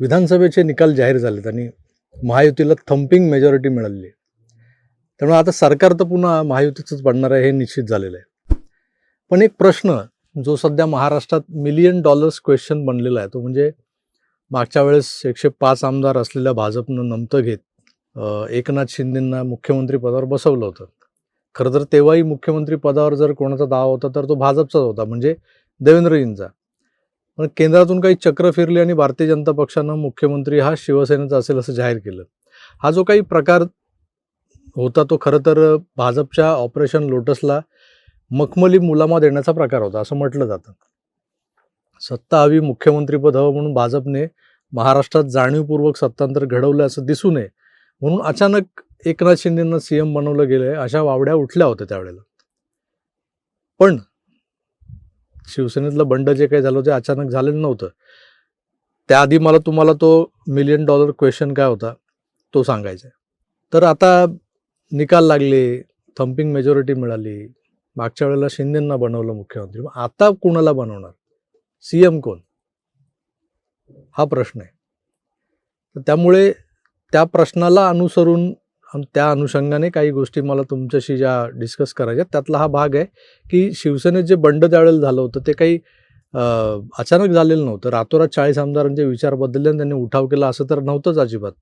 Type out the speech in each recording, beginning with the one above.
विधानसभेचे निकाल जाहीर झालेत आणि महायुतीला थम्पिंग मेजॉरिटी मिळालेली आहे. त्यामुळे आता सरकार तर पुन्हा महायुतीचंच पडणार आहे हे निश्चित झालेलं आहे. पण एक प्रश्न जो सध्या महाराष्ट्रात मिलियन डॉलर्स क्वेश्चन बनलेला आहे तो म्हणजे मागच्या वेळेस एकशे पाच आमदार असलेल्या भाजपनं नमतं घेत एकनाथ शिंदेंना मुख्यमंत्री पदावर बसवलं होतं. खरं तर तेव्हाही मुख्यमंत्री पदावर जर कोणाचा दावा होता तर तो भाजपचाच होता. म्हणजे देवेंद्रजींचा पण केंद्रातून काही चक्र फिरली आणि भारतीय जनता पक्षानं मुख्यमंत्री हा शिवसेनेचा असेल असं जाहीर केलं. हा जो काही प्रकार होता तो खरं तर भाजपच्या ऑपरेशन लोटसला मखमली मुलामा देण्याचा प्रकार होता असं म्हटलं जातं. सत्ता हवी मुख्यमंत्रीपद हवं म्हणून भाजपने महाराष्ट्रात जाणीवपूर्वक सत्तांतर घडवलं असं दिसू नये म्हणून अचानक एकनाथ शिंदेंना सीएम बनवलं गेलंय अशा वावड्या उठल्या होत्या त्यावेळेला. पण शिवसेनेतलं बंड जे काही झालं ते अचानक झालेलं नव्हतं. त्याआधी मला तुम्हाला तो मिलियन डॉलर क्वेश्चन काय होता तो सांगायचा आहे. तर आता निकाल लागले थम्पिंग मेजॉरिटी मिळाली मागच्या वेळेला शिंदेंना बनवलं मुख्यमंत्री. मग आता कोणाला बनवणार? सी एम कोण? हा प्रश्न आहे. त्यामुळे त्या प्रश्नाला अनुसरून त्या अनुषंगाने काही गोष्टी मला तुमच्याशी ज्या डिस्कस करायच्या त्यातला हा भाग आहे की शिवसेनेत जे बंड त्यावेळेला झालं होतं ते काही अचानक झालेलं नव्हतं. रातोरात चाळीस आमदारांचे विचार बदलले आणि त्यांनी उठाव केला असं तर नव्हतंच अजिबात.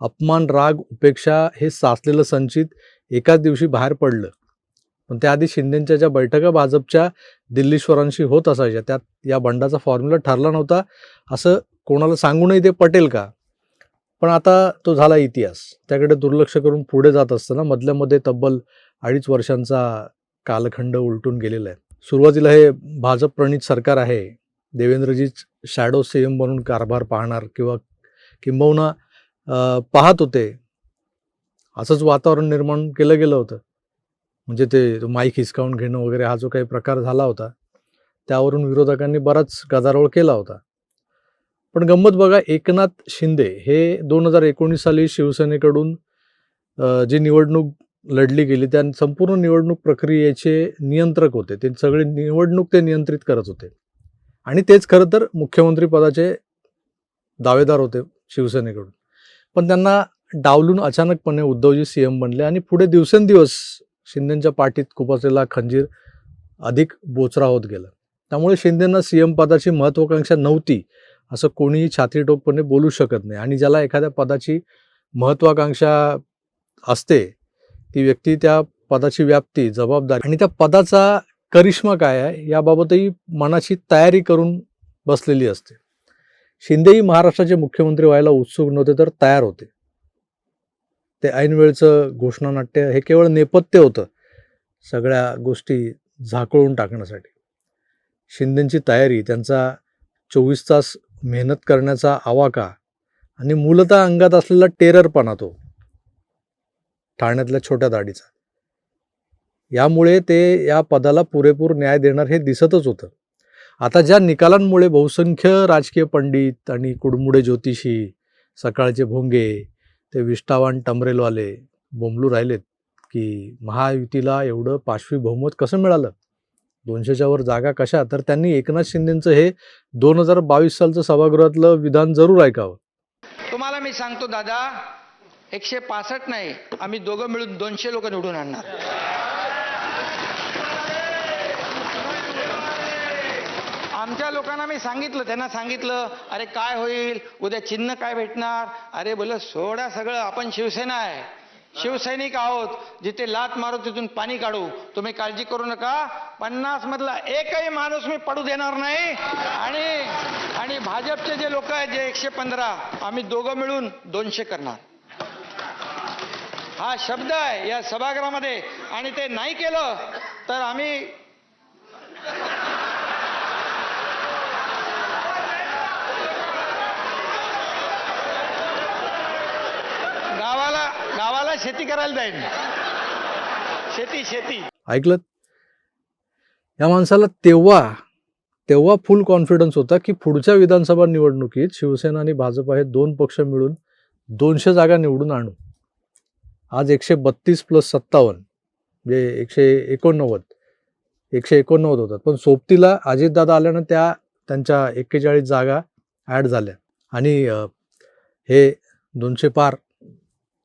अपमान राग उपेक्षा हे साचलेलं संचित एकाच दिवशी बाहेर पडलं. पण त्याआधी शिंदेच्या ज्या बैठका भाजपच्या दिल्लीश्वरांशी होत असायच्या त्यात या बंडाचा फॉर्म्युला ठरला नव्हता. असं कोणाला सांगूनही ते पटेल का? पण आता तो झाला इतिहास. त्याकडे दुर्लक्ष करून पुढे जात असताना मधल्यामध्ये तब्बल अडीच वर्षांचा कालखंड उलटून गेलेला आहे. सुरुवातीला हे भाजप प्रणित सरकार आहे. देवेंद्रजीच शॅडो सी एम बनून कारभार पाहणार किंवा किंबहुना पाहत होते. असंच वातावरण निर्माण केलं गेलं होतं. म्हणजे ते तो माईक हिसकावून घेणं वगैरे हा जो काही प्रकार झाला होता त्यावरून विरोधकांनी बराच गदारोळ केला होता. पण गंमत बघा एकनाथ शिंदे हे दोन हजार एकोणीस साली शिवसेनेकडून जी निवडणूक लढली गेली त्या संपूर्ण निवडणूक प्रक्रियेचे नियंत्रक होते. ते सगळे निवडणूक ते नियंत्रित करत होते. आणि तेच खरं तर मुख्यमंत्री पदाचे दावेदार होते शिवसेनेकडून. पण त्यांना डावलून अचानकपणे उद्धवजी सी एम बनले आणि पुढे दिवसेंदिवस शिंदेच्या पाठीत खुपसलेला खंजीर अधिक बोचरा होत गेला. त्यामुळे शिंदेंना सी एम पदाची महत्त्वाकांक्षा नव्हती. असं कोणीही छातीटोकपणे बोलू शकत नाही. आणि ज्याला एखाद्या पदाची महत्त्वाकांक्षा असते ती व्यक्ती त्या पदाची व्याप्ती जबाबदारी आणि त्या पदाचा करिश्मा काय आहे याबाबतही मनाची तयारी करून बसलेली असते. शिंदेही महाराष्ट्राचे मुख्यमंत्री व्हायला उत्सुक नव्हते तर तयार होते. ते ऐनवेळचं घोषणानाट्य हे केवळ नेपथ्य होतं सगळ्या गोष्टी झाकळून टाकण्यासाठी. शिंदेची तयारी त्यांचा चोवीस तास मेहनत करण्याचा आवाका आणि मूलतः अंगात असलेला टेररपणा तो ठाण्यातल्या छोट्या दाढीचा. यामुळे ते या पदाला पुरेपूर न्याय देणार हे दिसतच होतं. आता ज्या निकालांमुळे बहुसंख्य राजकीय पंडित आणि कुडमुडे ज्योतिषी सकाळचे भोंगे ते विष्टावान टमरेलवाले बोंबलू राहिलेत की महायुतीला एवढं पाशवी बहुमत कसं मिळालं? दोनशेच्या वर जागा कशा? तर त्यांनी एकनाथ शिंदेचं हे दोन हजार बावीस सालचं सभागृहातलं विधान जरूर ऐकावं. तुम्हाला मी सांगतो दादा एकशे पासष्ट नाही आम्ही दोघं मिळून दोनशे लोक निवडून आणणार. आमच्या लोकांना मी सांगितलं त्यांना सांगितलं अरे काय होईल? उद्या चिन्ह काय भेटणार? अरे बोल सोडा सगळं आपण शिवसेना आहे. शिवसैनिक आहोत जिथे लात मारू तिथून पाणी काढू. तुम्ही काळजी करू नका. पन्नास मधला एकही माणूस मी पडू देणार नाही. आणि आणि भाजपचे जे लोक आहेत जे एकशे पंधरा आम्ही दोघं मिळून दोनशे करणार. हा शब्द आहे या सभागृहामध्ये. आणि ते नाही केलं तर आम्ही शेती करायला जाईन. शेती शेती. ऐकलं? या माणसाला तेव्हा तेव्हा फुल कॉन्फिडन्स होता की पुढच्या विधानसभा निवडणुकीत शिवसेना आणि भाजप हे दोन पक्ष मिळून दोनशे जागा निवडून आणू. आज एकशे बत्तीस प्लस सत्तावन्न म्हणजे एकशे एकोणनव्वद एकशे एकोणनव्वद होतात. पण सोबतीला अजितदादा आल्यानं त्या त्यांच्या एक्केचाळीस जागा ॲड झाल्या. आणि हे दोनशे पार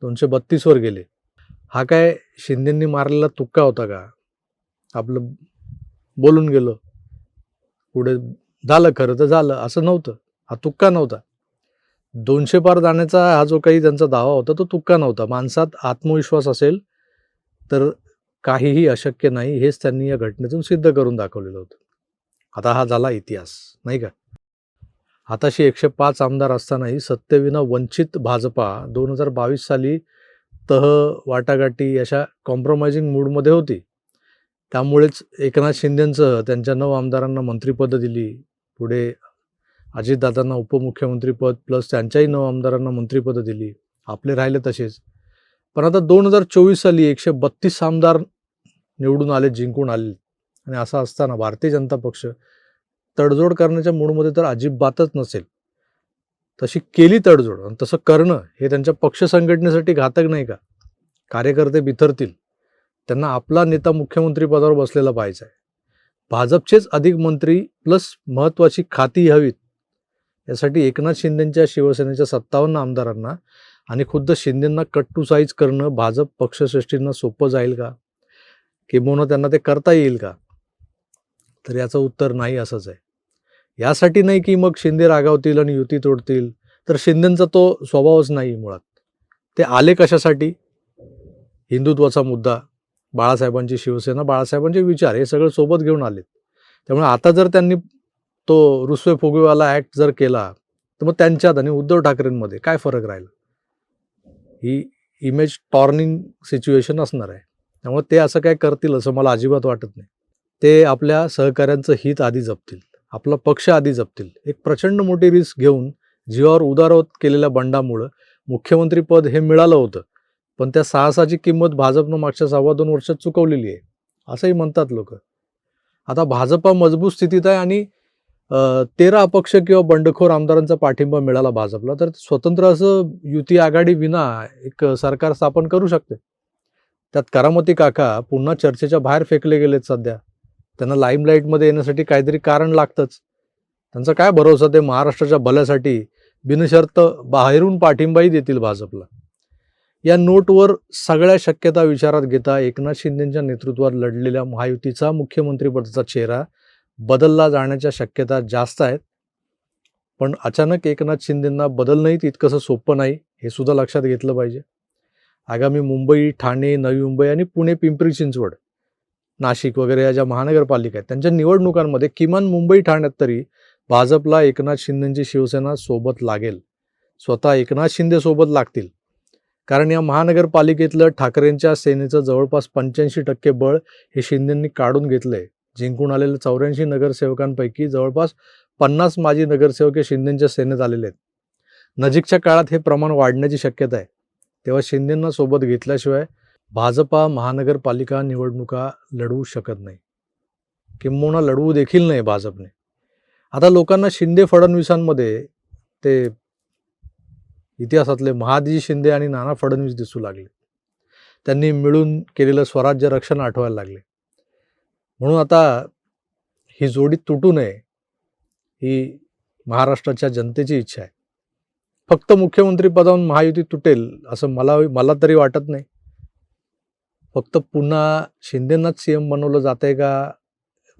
दोनशे बत्तीसवर गेले. हा काय शिंदेंनी मारलेला तुक्का होता का? आपलं बोलून गेलो. पुढे झालं खरं तर झालं. असं नव्हतं. हा तुक्का नव्हता. दोनशे पार जाण्याचा हा जो काही त्यांचा दावा होता तो तुक्का नव्हता. माणसात आत्मविश्वास असेल तर काहीही अशक्य नाही. हेच त्यांनी या घटनेतून सिद्ध करून दाखवलेलं होतं. आता हा झाला इतिहास नाही का? आताशी एकशे पाच आमदार असतानाही सत्तेविना वंचित भाजपा दोन हजार बावीस साली तह वाटाघाटी अशा कॉम्प्रोमाइजिंग मूडमध्ये होती. त्यामुळेच एकनाथ शिंदेंचं त्यांच्या नऊ आमदारांना मंत्रिपदं दिली. पुढे अजितदादांना उपमुख्यमंत्रीपद प्लस त्यांच्याही नऊ आमदारांना मंत्रिपदं दिली. आपले राहिले तसेच. पण आता दोन हजार चोवीस साली एकशे बत्तीस आमदार निवडून आले जिंकून आले. आणि असं असताना भारतीय जनता पक्ष तडजोड करण्याच्या मूडमध्ये तर अजिबातच नसेल. तशी केली तडजोड आणि तसं करणं हे त्यांच्या पक्ष संघटनेसाठी घातक नाही का? कार्यकर्ते बिथरतील. त्यांना आपला नेता मुख्यमंत्री पदावर बसलेला पाहिजे आहे. भाजपचेच अधिक मंत्री प्लस महत्त्वाची खाती हवीत. यासाठी एकनाथ शिंदेंच्या शिवसेनेच्या सत्तावन्न आमदारांना आणि खुद्द शिंदेंना कट टू साईज करणं भाजप पक्षश्रेष्ठींना सोपं जाईल का? किंबहुना त्यांना ते करता येईल का? तर याचं उत्तर नाही असंच आहे. यासाठी नाही की मग शिंदे रागावतील आणि युती तोडतील. तर शिंदेंचा तो स्वभावच नाही मुळात. ते आले कशासाठी? हिंदुत्वाचा मुद्दा. बाळासाहेबांची शिवसेना बाळासाहेबांचे विचार हे सगळं सोबत घेऊन आलेत. त्यामुळे आता जर त्यांनी तो रुसवे फुगवेवाला ॲक्ट जर केला तर मग त्यांच्यात आणि उद्धव ठाकरेंमध्ये काय फरक राहिला? ही इमेज टॉर्निंग सिच्युएशन असणार आहे. त्यामुळे ते असं काय करतील असं मला अजिबात वाटत नाही. ते आपल्या सहकाऱ्यांचं हित आधी जपतील. आपला पक्ष आधी जपतील. एक प्रचंड मोठी रिस्क घेऊन जीवावर उदारवत केलेल्या बंडामुळं मुख्यमंत्रीपद हे मिळालं होतं. पण त्या साहसाची किंमत भाजपनं मागच्या सव्वा दोन वर्षात चुकवलेली आहे. असंही म्हणतात लोक. आता भाजपा मजबूत स्थितीत आहे आणि तेरा अपक्ष किंवा बंडखोर आमदारांचा पाठिंबा मिळाला भाजपला तर स्वतंत्र असं युती आघाडी विना एक सरकार स्थापन करू शकते? त्यात करामती काका पुन्हा चर्चेच्या बाहेर फेकले गेलेत सध्या. त्यांना लाईमलाईटमध्ये येण्यासाठी काहीतरी कारण लागतंच. त्यांचा काय भरोसा ते महाराष्ट्राच्या भल्यासाठी बिनशर्त बाहेरून पाठिंबाही देतील भाजपला. या नोटवर सगळ्या शक्यता विचारात घेता एकनाथ शिंदेच्या नेतृत्वात लढलेल्या महायुतीचा मुख्यमंत्रीपदाचा चेहरा बदलला जाण्याच्या शक्यता जास्त आहेत. पण अचानक एकनाथ शिंदेंना बदलणंही तितकंसं सोपं नाही हे सुद्धा लक्षात घेतलं पाहिजे. आगामी मुंबई ठाणे नवी मुंबई आणि पुणे पिंपरी चिंचवड नाशिक वगैरे या ज्या महानगरपालिका आहेत त्यांच्या निवडणुकांमध्ये किमान मुंबई ठाण्यात तरी भाजपला एकनाथ शिंदेंची शिवसेना सोबत लागेल. स्वतः एकनाथ शिंदे सोबत लागतील. कारण या महानगरपालिकेतलं ठाकरेंच्या सेनेचं जवळपास पंच्याऐंशी टक्के बळ हे शिंदेंनी काढून घेतलंय. जिंकून आलेले चौऱ्याऐंशी नगरसेवकांपैकी जवळपास पन्नास माजी नगरसेवक हे शिंदेंच्या सेनेत आलेले आहेत. नजीकच्या काळात हे प्रमाण वाढण्याची शक्यता आहे. तेव्हा शिंदेंना सोबत घेतल्याशिवाय भाजपा महानगरपालिका निवडणुका लढवू शकत नाही. किंबहुना लढवू देखील नाही भाजपने. आता लोकांना शिंदे फडणवीसांमध्ये ते इतिहासातले महादजी शिंदे आणि नाना फडणवीस दिसू लागले. त्यांनी मिळून केलेलं स्वराज्य रक्षण आठवायला लागले. म्हणून आता ही जोडी तुटू नये ही महाराष्ट्राच्या जनतेची इच्छा आहे. फक्त मुख्यमंत्री पदावरून महायुती तुटेल असं मला मला तरी वाटत नाही. फक्त पुन्हा शिंदेंनाच सी एम बनवलं जात आहे का?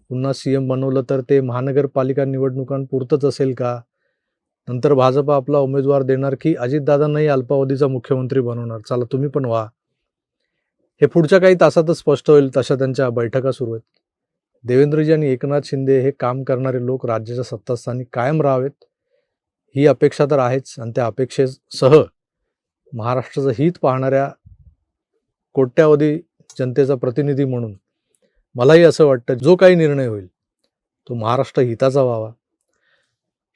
पुन्हा सी एम बनवलं तर ते महानगरपालिका निवडणुकांपुरतंच असेल का? नंतर भाजपा आपला उमेदवार देणार की अजितदादांनाही अल्पावधीचा मुख्यमंत्री बनवणार? चला तुम्ही पण व्हा. हे पुढच्या काही तासातच स्पष्ट होईल तशा त्यांच्या बैठका सुरू आहेत. देवेंद्रजी आणि एकनाथ शिंदे हे काम करणारे लोक राज्याच्या सत्तास्थानी कायम राहावेत. ही अपेक्षा तर आहेच आणि त्या अपेक्षेसह महाराष्ट्राचं हित पाहणाऱ्या कोट्यावधी जनतेचा प्रतिनिधी म्हणून मलाही असं वाटतं जो काही निर्णय होईल तो महाराष्ट्र हिताचा व्हावा.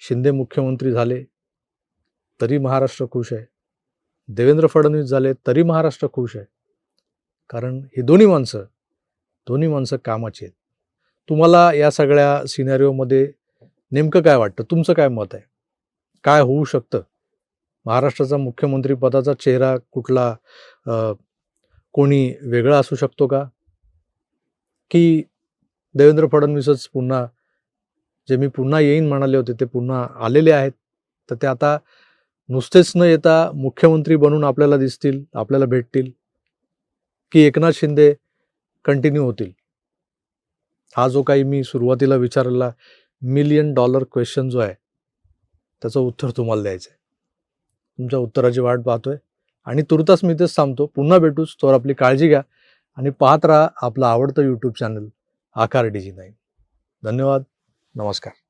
शिंदे मुख्यमंत्री झाले तरी महाराष्ट्र खुश आहे. देवेंद्र फडणवीस झाले तरी महाराष्ट्र खुश आहे. कारण ही दोन्ही माणसं दोन्ही माणसं कामाची आहेत. तुम्हाला या सगळ्या सिनॅरिओमध्ये नेमकं काय वाटतं? तुमचं काय मत आहे? काय होऊ शकतं? महाराष्ट्राचा मुख्यमंत्री पदाचा चेहरा कुठला कोणी वेगळा असू शकतो का? की देवेंद्र फडणवीसच पुन्हा जे मी पुन्हा येईन म्हणाले होते ते पुन्हा आलेले आहेत. तर ते आता नुसतेच न येता मुख्यमंत्री बनून आपल्याला दिसतील आपल्याला भेटतील की एकनाथ शिंदे कंटिन्यू होतील. हा जो काही मी सुरुवातीला विचारलेला मिलियन डॉलर क्वेश्चन जो आहे त्याचं उत्तर तुम्हाला द्यायचं आहे तुमच्या उत्तराची वाट पाहतोय. आणि तुर्तास मी तेच थांबतो. पुन्हा भेटूच तर आपली काळजी घ्या. आणि पाहत राहा आपलं आवडतं YouTube channel Aakar D G nine धन्यवाद. नमस्कार.